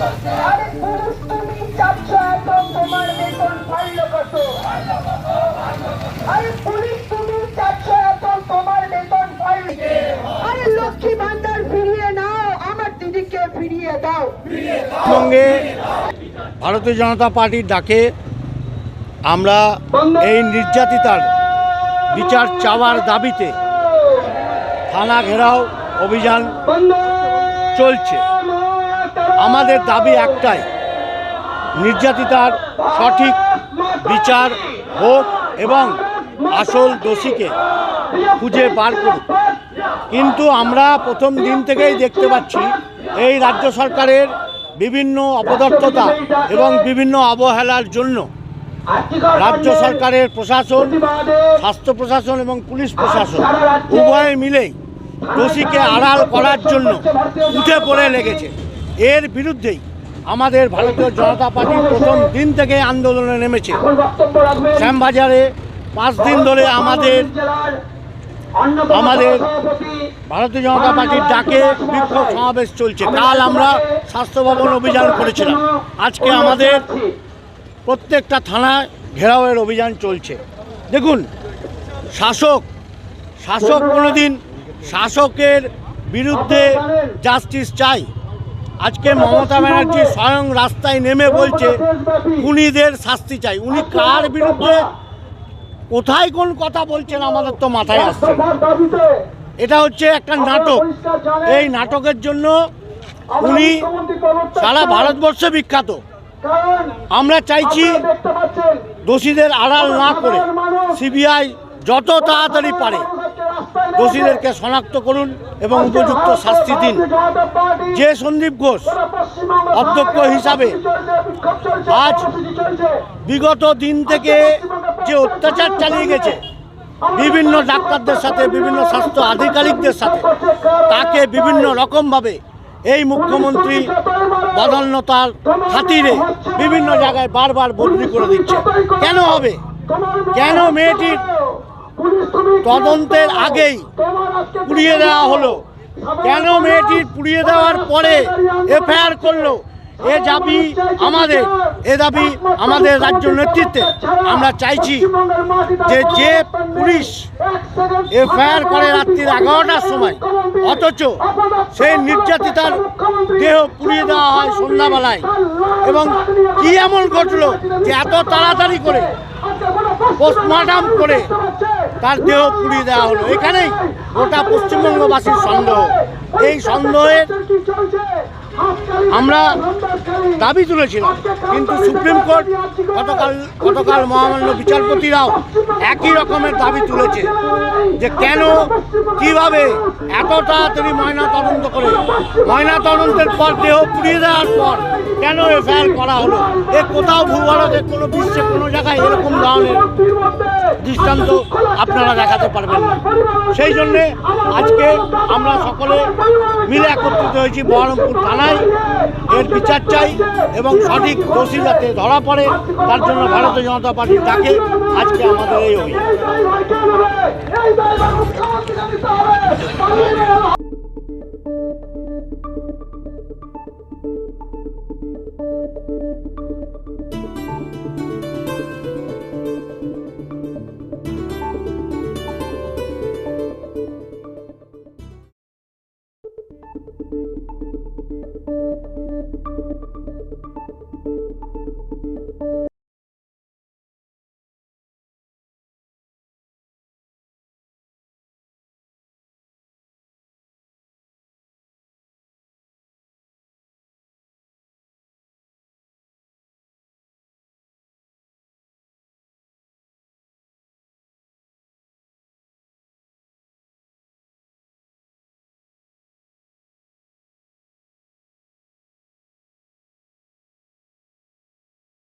আরে পুরুষ তুমি চাচ্ছ এত তোমার বেতন বাড়লো কত আরে পুলিশ তুমি চাচ্ছ এত তোমার বেতন বাড়লো আরে লক্ষ্মী ভান্ডার ফিরিয়ে নাও আমার দিদিকে ফিরিয়ে দাও। পশ্চিমবঙ্গে ভারতীয় জনতা পার্টির ডাকে আমরা এই নির্যাতিতার বিচার চাওয়ার দাবিতে থানা ঘেরাও অভিযান চলছে। আমাদের দাবি একটাই, নির্যাতিতার সঠিক বিচার হোক এবং আসল দোষীকে খুঁজে বার করুক। কিন্তু আমরা প্রথম দিন থেকেই দেখতে পাচ্ছি, এই রাজ্য সরকারের বিভিন্ন অপদার্থতা এবং বিভিন্ন অবহেলার জন্য রাজ্য সরকারের প্রশাসন, স্বাস্থ্য প্রশাসন এবং পুলিশ প্রশাসন উভয়ে মিলেই দোষীকে আড়াল করার জন্য উঠে পড়ে লেগেছে। এর বিরুদ্ধেই আমাদের ভারতীয় জনতা পার্টি প্রথম দিন থেকে আন্দোলনে নেমেছে। শ্যামবাজারে পাঁচ দিন ধরে আমাদের আমাদের ভারতীয় জনতা পার্টির ডাকে বিক্ষোভ সমাবেশ চলছে। কাল আমরা স্বাস্থ্য ভবন অভিযান করেছিলাম। আজকে আমাদের প্রত্যেকটা থানায় ঘেরাওয়ের অভিযান চলছে। দেখুন শাসক শাসক কোনোদিন শাসকের বিরুদ্ধে জাস্টিস চাই। আজকে মমতা ব্যানার্জি স্বয়ং রাস্তায় নেমে বলছে, খুনিদের শাস্তি চাই। উনি কার বিরুদ্ধে, কোথায় কোন কথা বলছেন আমাদের তো মাথায় আসছে এটা হচ্ছে একটা নাটক। এই নাটকের জন্য উনি সারা ভারতবর্ষে বিখ্যাত। আমরা চাইছি দোষীদের আড়াল না করে সিবিআই যত তাড়াতাড়ি পারে দোষীদেরকে শনাক্ত করুন এবং উপযুক্ত শাস্তি দিন। যে সন্দীপ ঘোষ অধ্যক্ষ হিসাবে আজ বিগত দিন থেকে যে অত্যাচার চালিয়ে গেছে, বিভিন্ন ডাক্তারদের সাথে, বিভিন্ন স্বাস্থ্য আধিকারিকদের সাথে, তাকে বিভিন্ন রকমভাবে এই মুখ্যমন্ত্রী বদলনতার খাতিরে বিভিন্ন জায়গায় বারবার বদলি করে দিচ্ছে। কেন হবে? কেন মেয়েটির তদন্তের আগেই পুড়িয়ে দেওয়া হলো। কেন মেয়েটির পুড়িয়ে দেওয়ার পরে এফআইআর করল? এ দাবি আমাদের এ দাবি আমাদের রাজ্য নেতৃত্বে। আমরা চাইছি যে যে পুলিশ এফআইআর করে রাত্রির এগারোটার সময় অথচ সেই নির্যাতিতার দেহ পুড়িয়ে দেওয়া হয় সন্ধ্যাবেলায়। এবং কি এমন ঘটলো যে এত তাড়াতাড়ি করে পোস্টমর্টম করে তার দেহ পুড়িয়ে দেওয়া হলো। এখানেই গোটা পশ্চিমবঙ্গবাসীর সন্দেহ। এই সন্দেহের আমরা দাবি তুলেছিলাম, কিন্তু সুপ্রিম কোর্ট গতকাল গতকাল মহামান্য বিচারপতিরাও একই রকমের দাবি তুলেছে যে কেন, কীভাবে এত তাড়াতাড়ি ময়না তদন্ত করে, ময়না তদন্তের পর দেহ পুড়িয়ে দেওয়ার পর কেন এফআইআর করা হলো? এ কোথাও ভূভারতের কোনো বিশ্বে কোনো জায়গায় এরকম ধরনের দৃষ্টান্ত আপনারা দেখাতে পারবেন না। সেই জন্যে আজকে আমরা সকলে মিলে একত্রিত হয়েছি বহরমপুর থানায়। এর বিচার চাই এবং সঠিক দোষী যাতে ধরা পড়ে, তার জন্য ভারতীয় জনতা পার্টি ডাকে আজকে আমাদের এই অভিযান।